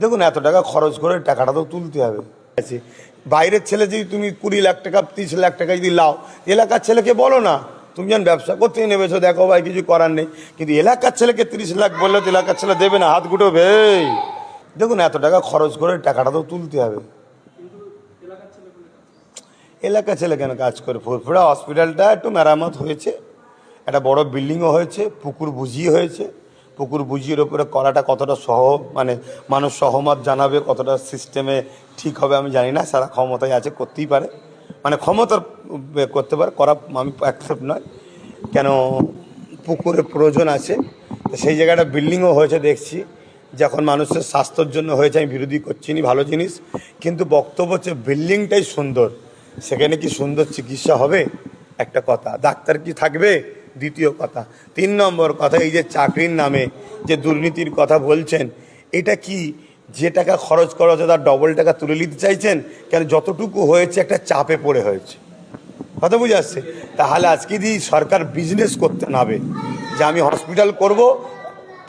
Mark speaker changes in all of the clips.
Speaker 1: দেখুন, এত টাকা খরচ করে টাকাটা তো তুলতে হবে। আছে বাইরের ছেলে যদি তুমি কুড়ি লাখ টাকা, তিরিশ লাখ টাকা যদি লাও, এলাকার ছেলেকে বলো না, তুমি যখন ব্যবসা করতেই নেবেছো দেখো ভাই, কিছু করার নেই। কিন্তু এলাকার ছেলেকে তিরিশ লাখ বললে তো এলাকার ছেলে দেবে না, হাত গুটো গুটোবে দেখুন, এত টাকা খরচ করে টাকাটা তো তুলতে হবে। এলাকা ছেলে কেন কাজ করে? ফুরফুরা হসপিটালটা একটু মেরামত হয়েছে, একটা বড় বিল্ডিংও হয়েছে, পুকুর বুঝিয়ে হয়েছে। পুকুর বুঝিয়ের ওপরে করাটা কতটা সহ মানে মানুষ সহমত জানাবে, কতটা সিস্টেমে ঠিক হবে আমি জানি না, সারা ক্ষমতায় আছে, করতেই পারে। মানে ক্ষমতার করতে পারে, করা আমি অ্যাকসেপ্ট নয়। কেন পুকুরের প্রয়োজন আছে সেই জায়গাটা বিল্ডিংও হয়েছে দেখছি। যখন মানুষের স্বাস্থ্যর জন্য হয়েছে, আমি বিরোধী করছি নি, ভালো জিনিস। কিন্তু বক্তব্য হচ্ছে বিল্ডিংটাই সুন্দর, সেখানে কি সুন্দর চিকিৎসা হবে? একটা কথা। ডাক্তার কি থাকবে? দ্বিতীয় কথা। তিন নম্বর কথা, এই যে চাকরির নামে যে দুর্নীতির কথা বলছেন, এটা কি যে টাকা খরচ করা হচ্ছে তার ডবল টাকা তুলে নিতে চাইছেন? কেন যতটুকু হয়েছে একটা চাপে পড়ে হয়েছে। কথা বুঝে আসছে? তাহলে আজকে যদি সরকার বিজনেস করতে নাবে যে আমি হসপিটাল করব,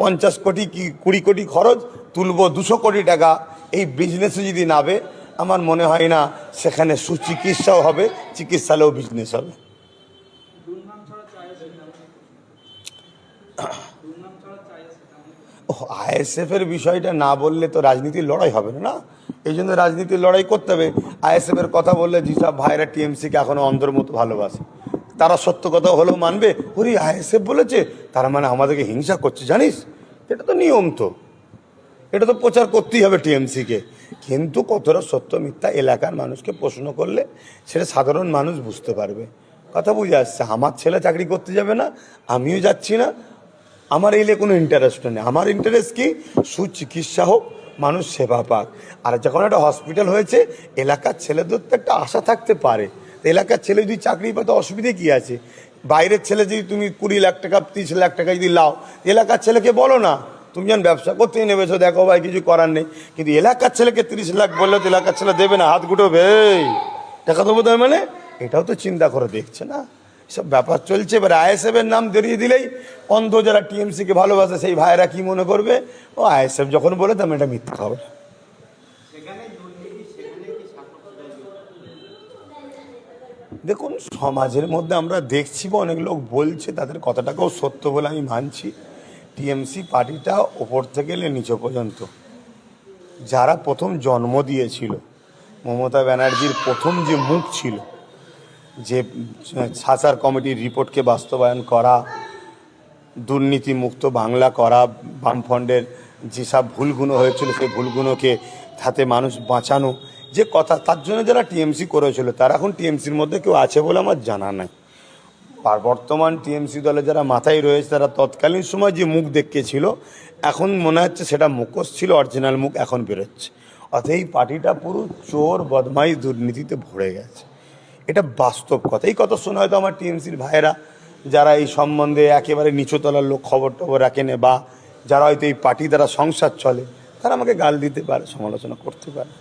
Speaker 1: পঞ্চাশ কোটি কি কুড়ি কোটি খরচ, তুলবো দুশো কোটি টাকা, এই বিজনেসে যদি নাবে আমার মনে হয় না সেখানে সুচিকিৎসাও হবে চিকিৎসালেও বিজনেস হবে। ও আইএসএফ এর বিষয়টা না বললে তো রাজনীতির লড়াই হবে না এই জন্য রাজনীতির লড়াই করতে হবে। আইএসএফ এর কথা বললে যেসব ভাইরা টিএমসিকে এখনও অন্ধর মতো ভালোবাসে। তারা সত্য কথা হলেও মানবে। ওরে, আইএসএফ বলেছে, তারা মানে আমাদেরকে হিংসা করছে, জানিস? এটা তো নিয়ম তো। এটা তো প্রচার করতেই হবে টিএমসিকে কিন্তু কতটা সত্য মিথ্যা এলাকার মানুষকে প্রশ্ন করলে সেটা সাধারণ মানুষ বুঝতে পারবে। কথা বুঝে আসছে, আমার ছেলে চাকরি করতে যাবে না, আমিও যাচ্ছি না আমার এলে কোনো ইন্টারেস্ট নেই। আমার ইন্টারেস্ট কি? সুচিকিৎসা হোক, মানুষ সেবা পাক। আর যখন একটা হসপিটাল হয়েছে, এলাকার ছেলেদের তো একটা আশা থাকতে পারে। এলাকার ছেলে যদি চাকরি পায়, তো অসুবিধে কী আছে? বাইরের ছেলে যদি তুমি কুড়ি লাখ টাকা, তিরিশ লাখ টাকা যদি লাও, এলাকার ছেলেকে বলো না, তুমি যখন ব্যবসা করতে নেবেছো দেখো ভাই, কিছু করার নেই। কিন্তু এলাকার ছেলেকে তিরিশ লাখ বললে তো এলাকার ছেলে দেবে না, হাত গুটোবে টাকা দেবো তার মানে? এটাও তো চিন্তা করে দেখছে না। সব ব্যাপার চলছে, এবার আইএসএফ এর নাম ধরিয়ে দিলেই অন্ধ যারা টিএমসি কে ভালোবাসে সেই ভাইরা কি মনে করবে? ও, আইএসএফ যখন বলে তেমন এটা মিথ্যা হবে দেখুন, সমাজের মধ্যে আমরা দেখছি বা অনেক লোক বলছে, তাদের কথাটাকেও সত্য বলে আমি মানছি। টিএমসি পার্টিটা ওপর থেকে এলে নিচে পর্যন্ত। যারা প্রথম জন্ম দিয়েছিল, মমতা ব্যানার্জির প্রথম যে মুখ ছিল যে সাসার কমিটির রিপোর্টকে বাস্তবায়ন করা, দুর্নীতিমুক্ত বাংলা করা, বামফ্রন্টের যেসব ভুলগুলো হয়েছিল, সেই ভুলগুলোকে হাতে মানুষ বাঁচানো, যে কথা, তার জন্য যারা টিএমসি করেছিল, তারা এখন টিএমসির মধ্যে কেউ আছে বলে আমার জানা নাই। আর বর্তমান টিএমসি দলে যারা মাথায় রয়েছে, তারা তৎকালীন সময় যে মুখ দেখিয়েছিল এখন মনে হচ্ছে সেটা মুখোশ ছিল, অরিজিনাল মুখ এখন বেরোচ্ছে। অর্থাৎ এই পার্টিটা পুরো চোর বদমাই দুর্নীতিতে ভরে গেছে। এটা বাস্তব কথা। এই কথা শোনা হয়তো আমার টিএমসির ভাইয়েরা, যারা এই সম্বন্ধে একেবারে নিচুতলার লোক খবর টবর রাখেন বা যারা হয়তো এই পার্টি দ্বারা সংসার চলে, তারা আমাকে গাল দিতে পারে, সমালোচনা করতে পারে।